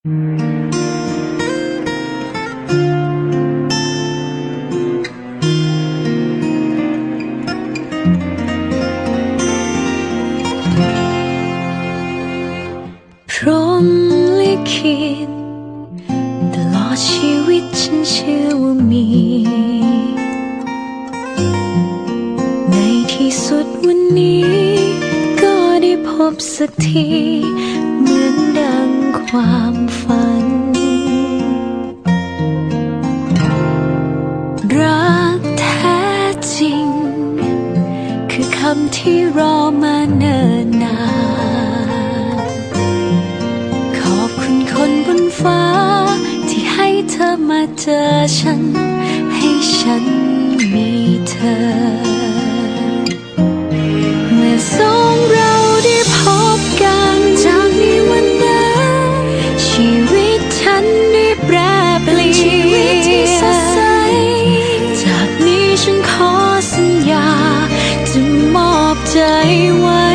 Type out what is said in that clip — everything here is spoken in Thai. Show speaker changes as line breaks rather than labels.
พรมลิขิตตลอดชีวิตฉันเชื่อว่ามี ในที่สุดวันนี้ ก็ได้พบสักที ที่รอมาเนิ่นนาน ขอบคุณคนบนฟ้า ที่ให้เธอมาเจอฉัน ให้ฉันมีเธอ อบใจไว่